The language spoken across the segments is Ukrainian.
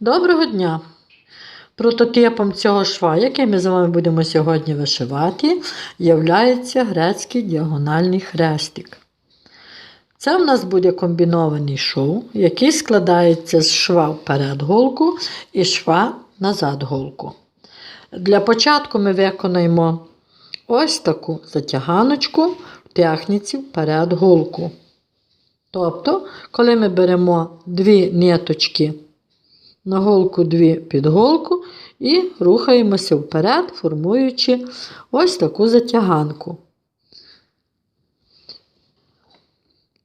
Доброго дня! Прототипом цього шва, який ми з вами будемо сьогодні вишивати, являється грецький діагональний хрестик. Це в нас буде комбінований шов, який складається з шва вперед голку і шва назад голку. Для початку ми виконаємо ось таку затяганочку в техніці вперед голку. Тобто, коли ми беремо дві ниточки на голку дві під голку і рухаємося вперед, формуючи ось таку затяганку.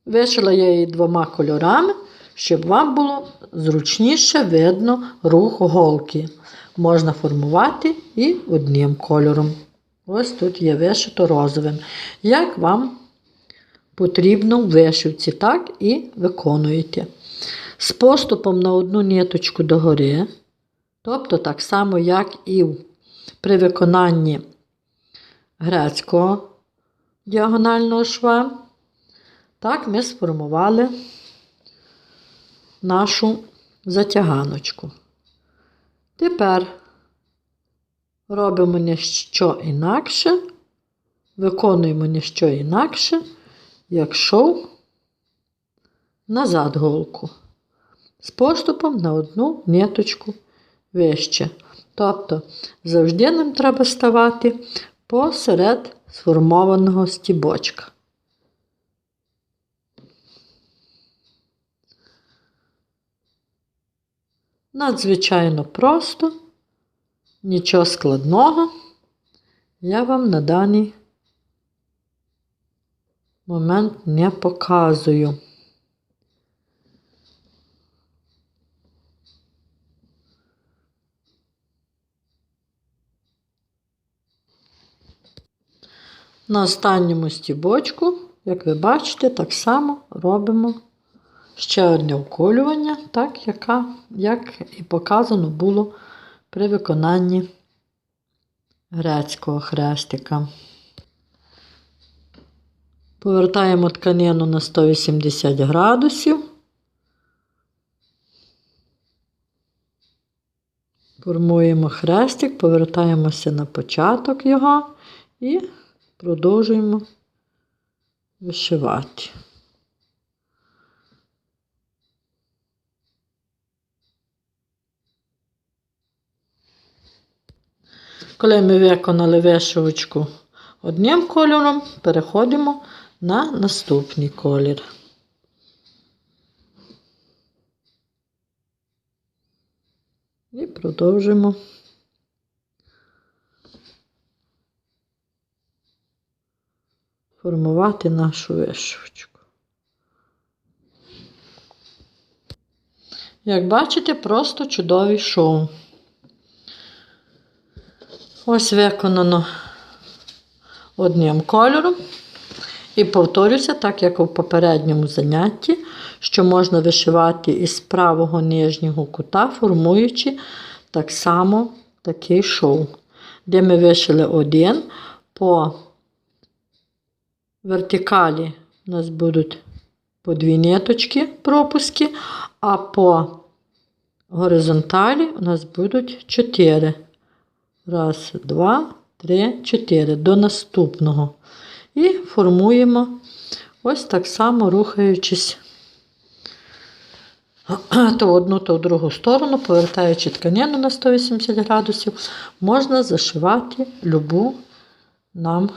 Вишила я її двома кольорами, щоб вам було зручніше видно рух голки. Можна формувати і одним кольором. Ось тут є вишито розовим. Як вам потрібно в вишивці, так і виконуєте. З поступом на одну ниточку догори, тобто так само, як і при виконанні грецького діагонального шва, так ми сформували нашу затяганочку. Тепер робимо ніщо інакше, виконуємо ніщо інакше, як шов назад голку. З поступом на одну ниточку вище. Тобто завжди нам треба ставати посеред сформованого стібочка. Надзвичайно просто, нічого складного я вам на даний момент не показую. На останньому стібочку, як ви бачите, так само робимо ще одне вколювання, так, яка, як і показано було при виконанні грецького хрестика. Повертаємо тканину на 180 градусів. Формуємо хрестик, повертаємося на початок його і продовжуємо вишивати. Коли ми виконали вишивочку одним кольором, переходимо на наступний колір. І продовжимо. Формувати нашу вишивочку. Як бачите, просто чудовий шов. Ось виконано одним кольором. І повторюся, так як у попередньому занятті, що можна вишивати із правого нижнього кута, формуючи так само такий шов, де ми вишили один по вертикалі у нас будуть по дві ниточки пропуски, а по горизонталі у нас будуть чотири. Раз, два, три, чотири. До наступного. І формуємо ось так само рухаючись то в одну, то в другу сторону, повертаючи тканину на 180 градусів, можна зашивати любу нам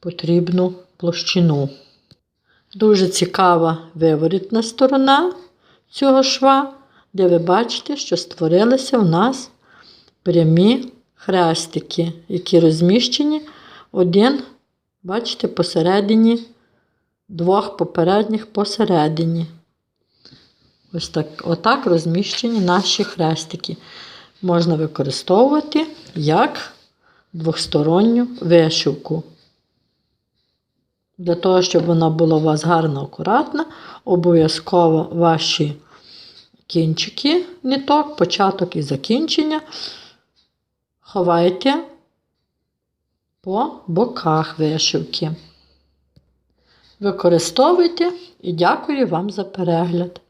потрібну площину. Дуже цікава виворітна сторона цього шва, де ви бачите, що створилися в нас прямі хрестики, які розміщені один, бачите, посередині, двох попередніх посередині. Ось так, отак розміщені наші хрестики. Можна використовувати як двосторонню вишивку. Для того, щоб вона була у вас гарно акуратна, обов'язково ваші кінчики, ніток, початок і закінчення ховайте по боках вишивки. Використовуйте і дякую вам за перегляд.